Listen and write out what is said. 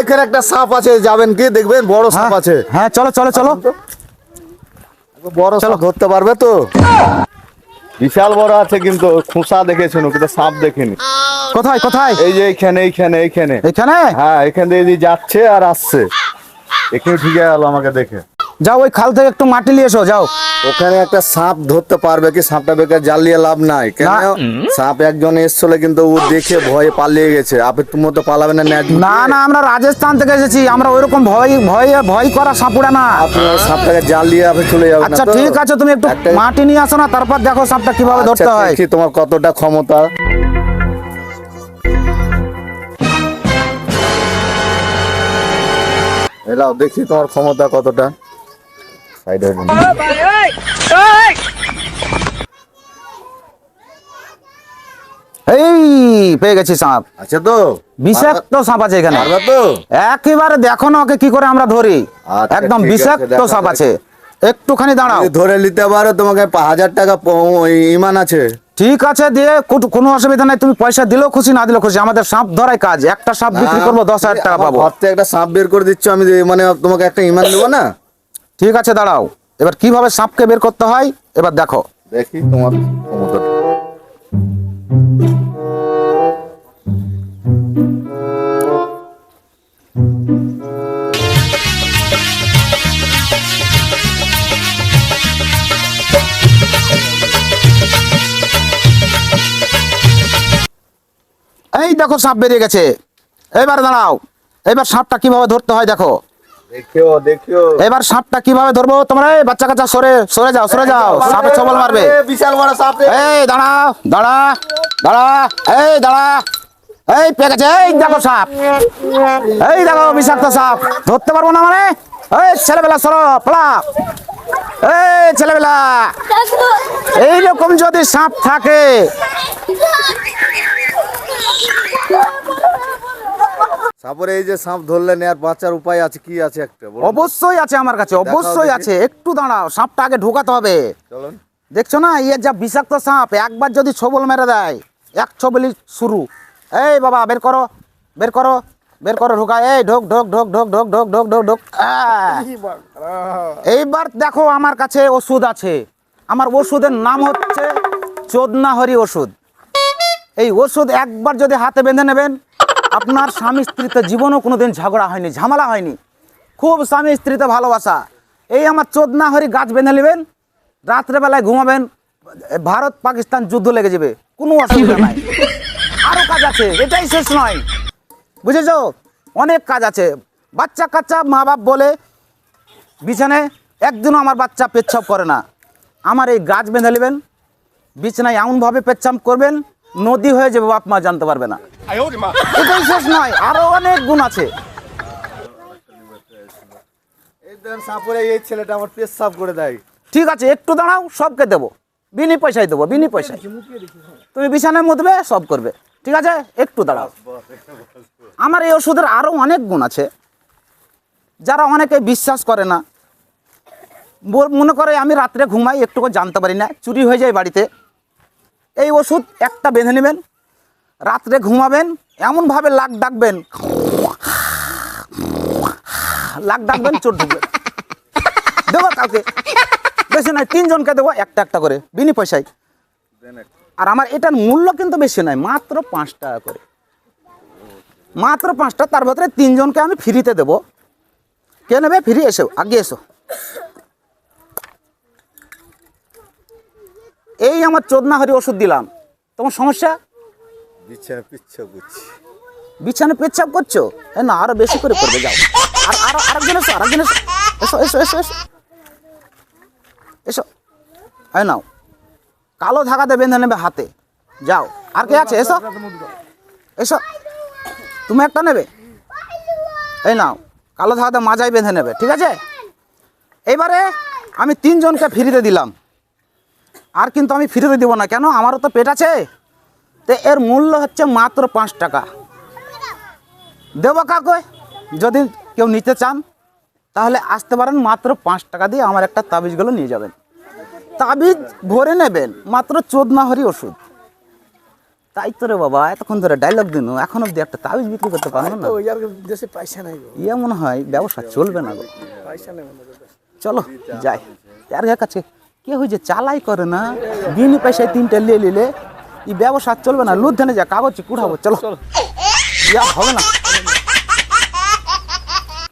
এখানে একটা সাপ আছে যাবেন কি? দেখবেন বড় সাপ আছে। হ্যাঁ চলো চলো চলো। বড় সাপ ধরতে পারবে তো? বিশাল বড় আছে কিন্তু খুসা দেখেছেন কিন্তু সাপ দেখেনি। কোথায় কোথায়? এই যে এইখানে এইখানে এইখানে। এখানে হ্যাঁ এখান দিয়ে যাচ্ছে আর আসছে। এখানে ঠিক গেল আমাকে দেখে। যাও ওই খাল থেকে একটু মাটি নিয়ে এসো যাও। ওখানে একটা সাপ ধরতে পারবে কি? সাপটা বেকার জ্বালিয়ে লাভ নাই। কেন? সাপ একজন এসছিল কিন্তু ও দেখে ভয়ে পালিয়ে গেছে। আপনি তুমি তো পালাবে না না না আমরা রাজস্থান থেকে এসেছি। আমরা ওইরকম ভয় ভয় ভয় করা সাপুড়া না। আপনি ওই সাপটাকে জ্বালিয়ে আপনি চলে যাবেন আচ্ছা ঠিক আছে তুমি একটু মাটি নিয়ে আসো না তারপর দেখো সাপটা কীভাবে ধরতে আচ্ছা, হয়। দেখি তোমার কতটা ক্ষমতা। এলাও দেখি তোমার ক্ষমতা কতটা। সাইড হয়ে। এই পেয়ে গেছি সাপ। আচ্ছা তো? বিষাক্ত সাপ আছে এখানে। তো একেবারে দেখো না ওকে কি করে আমরা ধরি। আচ্ছা, একদম বিষাক্ত সাপ। আছে। একটুখানি দাঁড়াও। ধরে নিতে পারো তোমাকে হাজার টাকা ইমান আছে। ঠিক আছে দিয়ে কোনো অসুবিধা নাই তুমি পয়সা দিলেও খুশি না দিলেও খুশি। আমাদের সাপ ধরাই কাজ। একটা সাপ বিক্রি করব দশ হাজার টাকা পাবো। একটা সাপ বের করে দিচ্ছ আমি মানে তোমাকে একটা ইমান দেবো না? ঠিক আছে দাঁড়াও। এবার কীভাবে সাপকে বের করতে হয় এবার দেখো। দেখি তোমার ক্ষমতা। এই দেখো সাপ বেরিয়ে গেছে। এবার দাঁড়াও। এবার সাপটা কীভাবে ধরতে হয় দেখো। দেখিও দেখিও। এবার সাপটা কীভাবে ধরবো তোমরা? এই বাচ্চা কাচ্চা সরে সরে যাও সরে যাও। সাপে ছবল মারবে। বিশাল বড় সাপ এই দাঁড়া দাঁড়া দাঁড়া এই দাঁড়া। এই পেয়ে গেছে। এই দেখো সাপ। এই দেখো বিষাক্ত সাপ। ধরতে পারব না মানে? এই ছেলেবেলা সরো পড়া এই ছেলেবেলা। এইরকম যদি সাপ থাকে সাপের এই যে সাপ ধরলেন আর বাঁচার উপায় আছে কি আছে একটা অবশ্যই আছে আমার কাছে অবশ্যই আছে। একটু দাঁড়াও সাপটা আগে ঢোকাতে হবে। চলুন। দেখছ না ইয়ে যা বিষাক্ত সাপ একবার যদি ছবল মেরে দেয় এক ছবলি শুরু। এই বাবা বের করো বের করো বের করো ঢোকা এই ঢোক ঢোক ঢোক ঢোক ঢোক ঢোক ঢোক ঢোক ঢোক! এইবার দেখো আমার কাছে ওষুধ আছে। আমার ওষুধের নাম হচ্ছে চোদনাহরি ওষুধ। এই ওষুধ একবার যদি হাতে বেঁধে নেবেন আপনার স্বামী স্ত্রীতে জীবনও কোনো দিন ঝগড়া হয়নি, ঝামেলা হয়নি। খুব স্বামী স্ত্রীতে ভালোবাসা। এই আমার চোদনাহরি গাছ বেঁধে নেবেন, রাত্রেবেলায় ঘুমাবেন, ভারত পাকিস্তান যুদ্ধ লেগে যাবে, কোনো অসুবিধা নাই। আরও কাজ আছে, এটাই শেষ নয়। বুঝেছ? অনেক কাজ আছে। বাচ্চা কাচ্চা মা বাপ বলে বিছানায় একদিনও আমার বাচ্চা পেচ্ছাপ করে না। আমার এই গাছ বেঁধে নেবেন, বিছানায় এমনভাবে পেচ্ছাপ করবেন নদী হয়ে যাবে বাপ মা জানতে পারবে না। এটাই শেষ নয় আরও অনেক গুণ আছে। এই ছেলেটা আমার পেশাব করে দেয়। ঠিক আছে একটু দাঁড়াও সবকে দেবো। বিনি পয়সায় দেবো বিনি পয়সায়। তুমি বিছানায় মুতবে সব করবে। ঠিক আছে একটু দাঁড়াও। আমার এই ওষুধের আরও অনেক গুণ আছে। যারা অনেকে বিশ্বাস করে না মনে করে আমি রাত্রে ঘুমাই একটুকু জানতে পারি না। চুরি হয়ে যায় বাড়িতে। এই ওষুধ একটা বেঁধে নেবেন, রাত্রে ঘুমাবেন, এমনভাবে লাগ ডাকবেন লাগ ডাকবেন, চোর ঢুকবে দেবো কাউকে। বেশি নয়, তিনজনকে দেবো, একটা একটা করে, বিনি পয়সায়। আর আমার এটার মূল্য কিন্তু বেশি নয়, মাত্র পাঁচ টাকা করে। মাত্র পাঁচটা তার ভেতরে তিনজনকে আমি ফ্রিতে দেবো। কে নেবে? ফ্রি এসো, আগে এসো। এই আমার চোদনাহরি ওষুধ দিলাম। তোমার সমস্যা? বিছানা পিচ্ছা করছি। বিছানে পেচ্ছাপ করছ? এ না আরও বেশি করে করবে যাও। আর আরও আরেকজন এসো আরেকজন এসো। এসো এসো এসো এসো। এসো। এই নাও। কালো ধাগাতে বেঁধে নেবে হাতে। যাও। আর কে আছে? এসো। এসো। তুমি একটা নেবে? এই নাও। কালো ধাগাতে মাজায় বেঁধে নেবে ঠিক আছে? এবারে আমি তিনজনকে ফ্রিতে দিলাম। আর কিন্তু আমি ফ্রিতে দিব না। কেন? আমারও তো পেট আছে। তো এর মূল্য হচ্ছে মাত্র পাঁচ টাকা। দেবো কাকে যদি কেউ নিতে চান তাহলে আসতে পারেন মাত্র পাঁচ টাকা দিয়ে আমার একটা তাবিজগুলো নিয়ে যাবেন। তাবিজ ভরে নেবেন মাত্র চোদনাহরি ওষুধ। তাই তো রে বাবা এতক্ষণ ধরে ডায়লগ দিন এখন অব্দি একটা তাবিজ বিক্রি করতে পারল না। দেশে পয়সা নাই ইয়ে মনে হয় ব্যবসা চলবে না গো। পয়সা নেই চলো যাই। এর কাছে কে যে চালাই করে না বিন পয়সায় তিনটা নিয়ে নিলে এই ব্যবসা চলবে না। লুধানে যা কাগজ কুড়াবো চলো। হবে না।